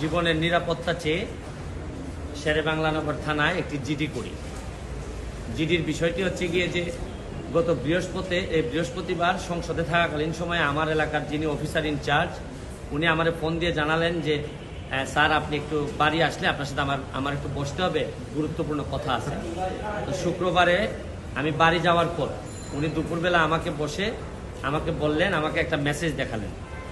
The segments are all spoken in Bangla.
জীবনের নিরাপত্তা চেয়ে শেরে বাংলানগর থানায় একটি জিডি করি। জিডির বিষয়টি হচ্ছে গিয়ে যে গত বৃহস্পতি এই বৃহস্পতিবার সংসদে থাকাকালীন সময়ে আমার এলাকার যিনি অফিসার ইনচার্জ উনি আমার ফোন দিয়ে জানালেন যে স্যার, আপনি একটু বাড়ি আসলে আপনার সাথে আমার আমার একটু বসতে হবে, গুরুত্বপূর্ণ কথা আছে। তো শুক্রবারে আমি বাড়ি যাওয়ার পর উনি দুপুরবেলা আমাকে বসে আমাকে বললেন, আমাকে একটা মেসেজ দেখালেন।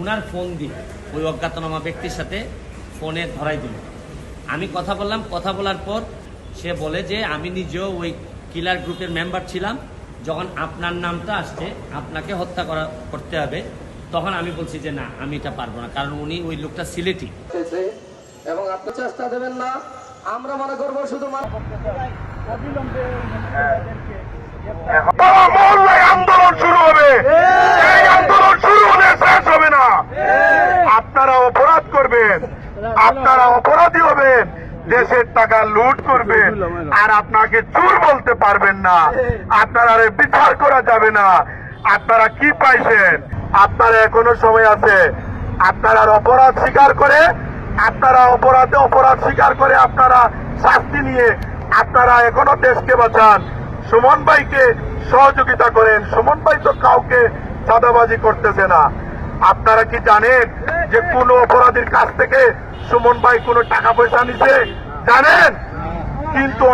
উনার ফোন দিয়ে ওই অজ্ঞাতনামা ব্যক্তির সাথে ফোনে ধরাই দিল। আমি কথা বললাম কথা বলার পর সে বলে যে আমি নিজেও ওই কিলার গ্রুপের মেম্বার ছিলাম। যখন আপনার নামটা আসছে আপনাকে হত্যা করা করতে হবে। তখন আমি বলছি যে না আমি এটা পারব না। কারণ উনি ওই লোকটা সিলেটি। এবং আপনি চেষ্টা দেবেন না। আমরা মনে করব শুধু আন্দোলন শুরু হবে এই আন্দোলন শুরু হলে শেষ হবে না আপনারা অপরাধ করবেন আপনারা অপরাধী হবেন দেশের টাকা লুট করবেন আর আপনাকে চুর বলতে পারবেন না। আপনারা বিচার করা যাবে না। আপনারা কি পাইছেন? আপনারা এখনও সময় আছে? আপনারা অপরাধ স্বীকার করে আপনারা অপরাধে অপরাধ স্বীকার করে আপনারা শাস্তি নিয়ে আপনারা এখনও দেশকে বাঁচান। সুমন ভাইকে সহযোগিতা করেন। সুমন ভাই তো কাউকে চাঁদাবাজি করতেছে না। আপনারা কি জানেন যে কোন অপরাধীর কাছ থেকে সুমন ভাই কোনো টাকা পয়সা নিছে? জানেন?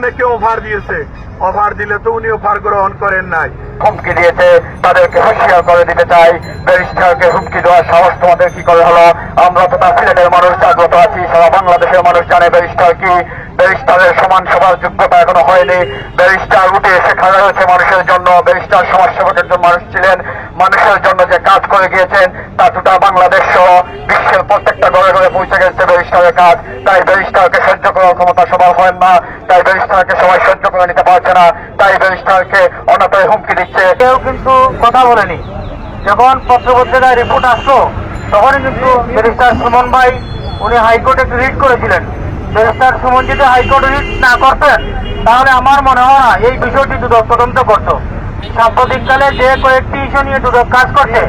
অনেকে অফার দিয়েছে। অফার দিলে তো উনি অফার গ্রহণ করেন নাই। হুমকি দিয়েছে, তাদেরকে হুঁশিয়ার করে দিতে চাই। ব্যারিস্টারকে হুমকি দেওয়ার সাহস তোমাদের কি করে হলো? আমরা তো তার সিলেটের মানুষ, জাগ্রত আছি, সারা বাংলাদেশের মানুষ জানে ব্যারিস্টার কি। ব্যারিস্টারের সমান সবার যোগ্যতা এখনও হয়নি। ব্যারিস্টার উঠে এসে খাড়া হয়েছে মানুষের জন্য। ব্যারিস্টার সমাজ সমাজসেবকের জন্য মানুষ ছিলেন। মানুষের জন্য যে কাজ করে গিয়েছেন, তা দুটা বাংলাদেশ সহ বিশ্বের প্রত্যেকটা ঘরে ঘরে পৌঁছে গেছে। ব্যারিস্টারের কাজ তাই ব্যারিস্টারকে সহ্য করার ক্ষমতা সবার হয় না, তাই ব্যারিস্টারকে সবাই সহ্য করে নিতে পারছে না, তাই ব্যারিস্টারকে অনাতায় হুমকি দিচ্ছে। কেউ কিন্তু কথা বলেনি। যখন পত্রপত্রিকায় রিপোর্ট আসলো, তখনই কিন্তু ব্যারিস্টার সুমন ভাই, উনি হাইকোর্টে রিট করেছিলেন। ব্যারিস্টার সুমন যদি হাইকোর্টে রিট না করতেন, তাহলে আমার মনে হয় না এই বিষয়টি দুদক তদন্ত করতো। সাম্প্রতিককালে যে কয়েকটি ইস্যু নিয়ে দুদক কাজ করছে,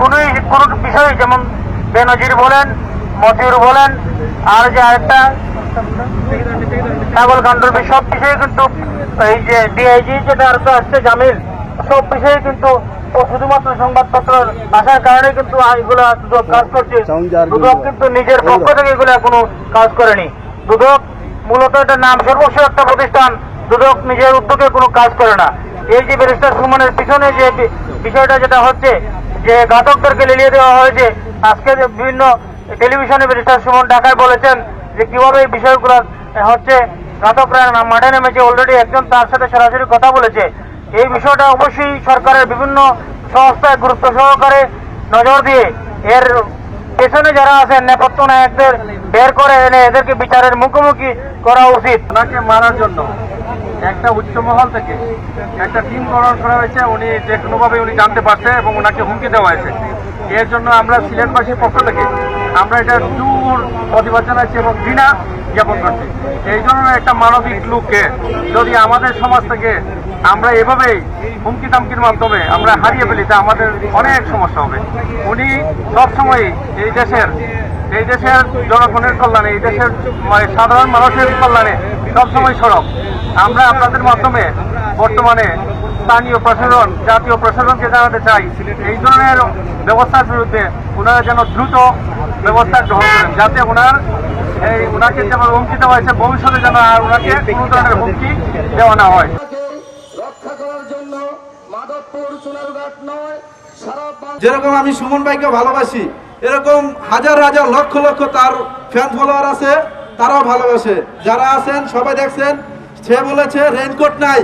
কোন কোন বিষয় যেমন বেনজির বলেন মতিউর বলেন, আর যে আরেকটা, ছাগল কাণ্ডর সব বিষয়ে কিন্তু এই যে ডিআইজি যেটা আর আসছে জামিল, সব বিষয়ে কিন্তু শুধুমাত্র সংবাদপত্র আসার কারণে কিন্তু এগুলো দুদক কাজ করছে। দুদক কিন্তু নিজের পক্ষ থেকে এগুলো কোনো কাজ করেনি। দুদক মূলত এটা নাম সর্বস্ব একটা প্রতিষ্ঠান, দুদক নিজের উদ্যোগে কোনো কাজ করে না। এই যে ব্যারিস্টার সুমনের পিছনে যে বিষয়টা যেটা হচ্ছে, যে ঘাতকদেরকে লিলিয়ে দেওয়া হয়েছে, আজকে বিভিন্ন টেলিভিশনে ব্যারিস্টার সুমন ঢাকায় বলেছেন যে, কীভাবে এই বিষয়গুলো হচ্ছে ঘাতকরা মাঠে নেমেছে অলরেডি একজন তার সাথে সরাসরি কথা বলেছে। এই বিষয়টা অবশ্যই সরকারের বিভিন্ন সংস্থায় গুরুত্ব সহকারে নজর দিয়ে, এর পেছনে যারা আছেন, নেপথ্য নায়কদের বের করে এনে এদেরকে বিচারের মুখোমুখি করা উচিত। ওনাকে মারার জন্য একটা উচ্চ মহল থেকে একটা টিম গঠন করা হয়েছে, উনি যে কোনোভাবে উনি জানতে পারছে এবং ওনাকে হুমকি দেওয়া হয়েছে। এর জন্য আমরা সিলেটবাসীর পক্ষ থেকে আমরা এটা দূর প্রতিবাদ জানাচ্ছি এবং ঘৃণা জ্ঞাপন করছি। এই ধরনের একটা মানবিক লোককে যদি আমাদের সমাজ থেকে আমরা এভাবেই হুমকি তামকির মাধ্যমে আমরা হারিয়ে ফেলি, তা আমাদের অনেক সমস্যা হবে। উনি সবসময় এই দেশের এই দেশের জনগণের কল্যাণে, এই দেশের মানে সাধারণ মানুষের কল্যাণে সবসময় সরব। আমরা আপনাদের মাধ্যমে বর্তমানে স্থানীয় প্রশাসন, জাতীয় প্রশাসনকে জানাতে চাই। এই ধরনের ব্যবস্থার বিরুদ্ধে ওনারা যেন দ্রুত ব্যবস্থা গ্রহণ করেন। যাতে ওনার এই ওনাকে যেমন হুমকি দেওয়া হয়েছে ভবিষ্যতে যেন আর ওনাকে কোনো ধরনের হুমকি দেওয়া না হয়। রক্ষা করার জন্য মাধবপুর সোনারঘাট নয় যেরকম আমি সুমন ভাইকে ভালোবাসি এরকম হাজার হাজার লক্ষ লক্ষ তার ফ্যান ফলোয়ার আছে তারাও ভালোবাসে। যারা আছেন সবাই দেখছেন সে বলেছে রেনকোট নাই।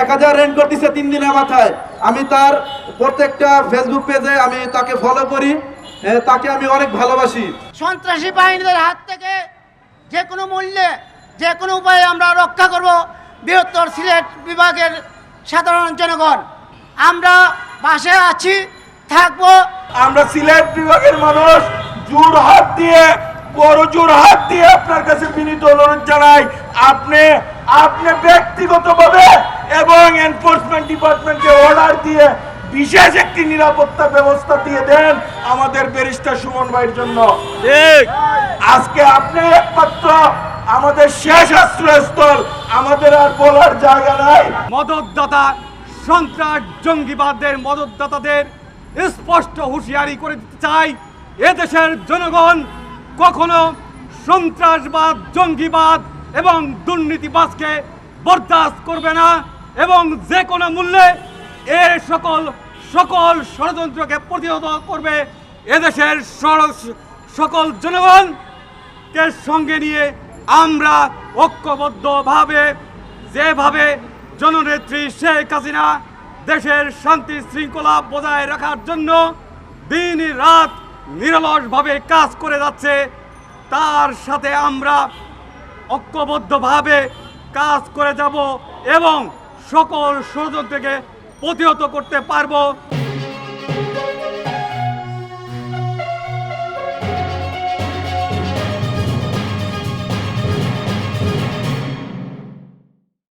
এক হাজার রেনকোট দিছে তিন দিনের মাথায়। আমি তার প্রত্যেকটা ফেসবুক পেজে আমি তাকে ফলো করি। তাকে আমি অনেক ভালোবাসি। সন্ত্রাসী বাহিনীদের হাত থেকে যে কোনো মূল্যে যে কোনো উপায়ে আমরা রক্ষা করব বৃহত্তর সিলেট বিভাগের সাধারণ জনগণ। আমরা পাশে আছি থাকব। আমরা সিলেট বিভাগের মানুষ জোর হাত দিয়ে বড় জোর হাত দিয়ে আপনার কাছে বিনীত অনুরোধ জানাই আপনি আপনি ব্যক্তিগতভাবে এবং এনফোর্সমেন্ট ডিপার্টমেন্টকে অর্ডার দিয়ে বিশেষ একটি নিরাপত্তা ব্যবস্থা দিয়ে দেন। আমাদের ব্যারিস্টার সুমন ভাইয়ের জন্য। আজকে আপনি একমাত্র আমাদের শেষ আশ্রয়স্থল আমাদের আর বলার জায়গা নাই। মদতদাতা সন্ত্রাস জঙ্গিবাদের মদতদাতাদের স্পষ্ট হুঁশিয়ারি করে দিতে চাই এদেশের জনগণ কখনো সন্ত্রাসবাদ জঙ্গিবাদ এবং দুর্নীতিবাজকে বরদাস্ত করবে না এবং যে কোনো মূল্যে এ সকল সকল ষড়যন্ত্রকে প্রতিহত করবে এদেশের সকল জনগণ কে সঙ্গে নিয়ে আমরা ঐক্যবদ্ধভাবে, যেভাবে জননেত্রী শেখ হাসিনা দেশের শান্তি শৃঙ্খলা বজায় রাখার জন্য দিন রাত নিরলসভাবে কাজ করে যাচ্ছে, তার সাথে আমরা ঐক্যবদ্ধভাবে কাজ করে যাব এবং সকল ষড়যন্ত্রকে প্রতিহত করতে পারব।